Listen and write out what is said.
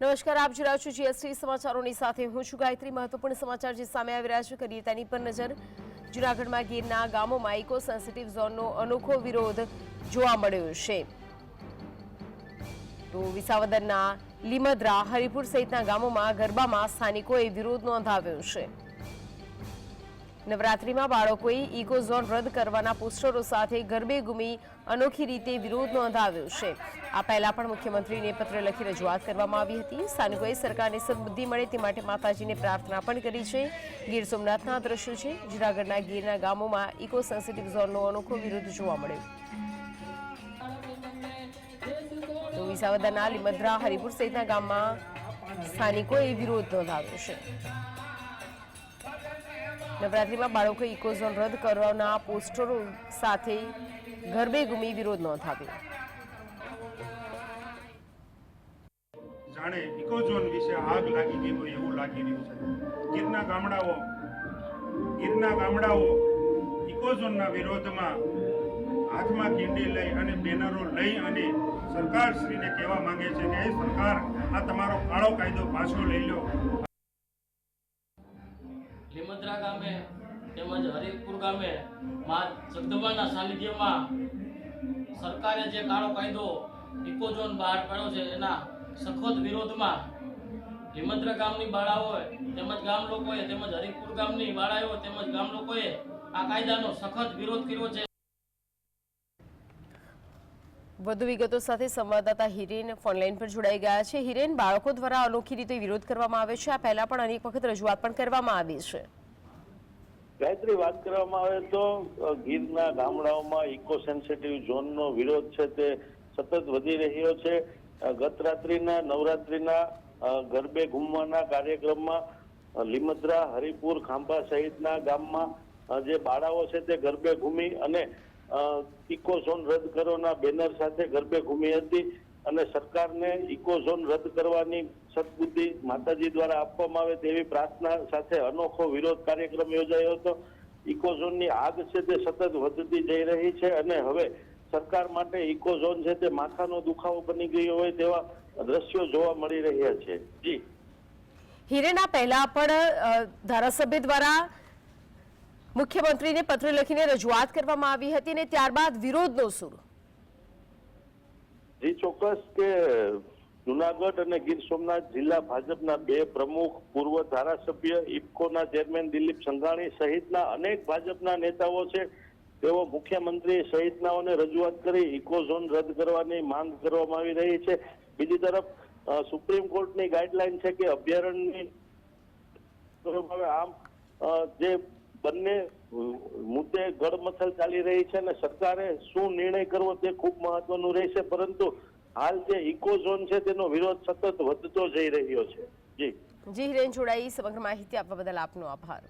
નમસ્કાર, આપ જોડાવ છો જીએસટી સમાચારોની સાથે હું છું ગાયત્રી. મહત્વપૂર્ણ સમાચાર જે સામે આવી રહ્યા છે, કરીએ તેની પર નજર. જૂનાગઢમાં ગીરના ગામોમાં ઇકો સેન્સિટિવ ઝોનનો અનોખો વિરોધ જોવા મળ્યો છે. તો વિસાવદરના લીમદ્રા, હરિપુર સહિતના ગામોમાં ગરબામાં સ્થાનિકોએ વિરોધ નોંધાવ્યો છે. નવરાત્રીમાં બાળકોએ ઇકો ઝોન રદ કરવાના પોસ્ટરો સાથે ગરબે ઘૂમી અનોખી રીતે વિરોધ નોંધાવ્યો છે. આ પહેલા પણ મુખ્યમંત્રીને પત્ર લખી રજૂઆત કરવામાં આવી હતી. સ્થાનિકોએ સરકારને સદબુદ્ધિ મળે તે માટે માતાજીને પ્રાર્થના પણ કરી છે. ગીર સોમનાથના દ્રશ્યો છે. જૂનાગઢના ગીરના ગામોમાં ઇકો સેન્સિટિવ ઝોનનો અનોખો વિરોધ જોવા મળ્યો. તો વિસાવદરના લીમદ્રા, હરિપુર સહિતના ગામમાં સ્થાનિકોએ વિરોધ નોંધાવ્યો છે. નવરાત્રીમાં બાળકોએ ઇકોઝોન રદ કરવાના પોસ્ટરો સાથે ગરબે ગુમી વિરોધ નોંધાવ્યો. જાણે ઇકોઝોન વિશે આગ લાગી ગઈ હોય એવું લાગી રહ્યું છે. ગીરના ગામડાઓ ગીરના ગામડાઓ ઇકોઝોનના વિરોધમાં હાથમાં કિંડી લઈ અને બેનરો લઈ અને સરકારશ્રીને કહેવા માંગે છે કે સરકાર, આ તમારો કાળો કાયદો પાછો લઈ લો. લીમદ્રા ગામે તેમજ હરિપુર ગામે મા જગદંબાના સાનિધ્યમાં સરકારે જે કાળો કાયદો ઇકોઝોન બહાર પાડ્યો છે, એના સખત વિરોધમાં લીમદ્રા ગામની બાળાઓએ તેમજ ગામ લોકોએ તેમજ હરિપુર ગામની બાળાઓ તેમજ ગામ લોકોએ આ કાયદાનો સખત વિરોધ કર્યો છે. વધુ વિગતો સાથે સંવાદદાતા હિરેન ફોનલાઈન પર જોડાઈ ગયા છે. હિરેન, બાળકો દ્વારા અનોખી રીતે વિરોધ કરવામાં આવે છે. આ પહેલા પણ અનેક વખત રજૂઆત પણ કરવામાં આવી છે. ગાયત્રી, વાત કરવામાં આવે તો ગીરના ગામડાઓમાં ઇકો સેન્સિટિવ ઝોનનો વિરોધ છે તે સતત વધી રહ્યો છે. ગત રાત્રિના, નવરાત્રિના ગરબે ઘૂમવાના કાર્યક્રમમાં લીમદ્રા, હરિપુર, ખાંભા સહિતના ગામમાં જે બાળાઓ છે તે ગરબે ઘૂમી અને ઇકો ઝોન રદ કરોના બેનર સાથે ગરબે ઘૂમી હતી અને સરકારને ઇકો ઝોન રદ કરવાની સદબુદ્ધિ માતાજી દ્વારા આપવામાં આવે તેવી પ્રાર્થના સાથે અનોખો વિરોધ કાર્યક્રમ યોજાયો હતો. ઇકો ઝોનની આગ છે તે સતત વધતી જઈ રહી છે અને હવે સરકાર માટે ઇકો ઝોન છે તે માથાનો દુખાવો બની ગયો હોય તેવા દ્રશ્યો જોવા મળી રહ્યા છે. જી. હિરેના પહેલા પણ ધારાસભ્ય દ્વારા મુખ્યમંત્રીને પત્ર લખીને રજૂઆત કરવામાં આવી હતી અને ત્યારબાદ વિરોધનો સુર. જી, ચોક્કસ કે જુનાગઢ અને ગીર સોમનાથ જિલ્લા ભાજપના બે પ્રમુખ, પૂર્વ ધારાસભ્ય ઇફકોના ચેરમેન દિલીપ સંઘાણી સહિતના અનેક ભાજપના નેતાઓ છે. તેઓ મુખ્યમંત્રી સહિતનાઓને રજૂઆત કરી ઇકો ઝોન રદ કરવાની માંગ કરવામાં આવી રહી છે. બીજી તરફ સુપ્રીમ કોર્ટની ગાઈડલાઈન છે કે અભયારણ્યની આમ જે બંને મુદ્દે ગડમથલ ચાલી રહી છે અને સરકારે શું નિર્ણય કરવો તે ખૂબ મહત્વનું રહેશે, પરંતુ હાલ જે ઇકો ઝોન છે તેનો વિરોધ સતત વધતો જઈ રહ્યો છે. જી. જી, હિરેન જોડાઈ સમગ્ર માહિતી આપવા બદલ આપનો આભાર.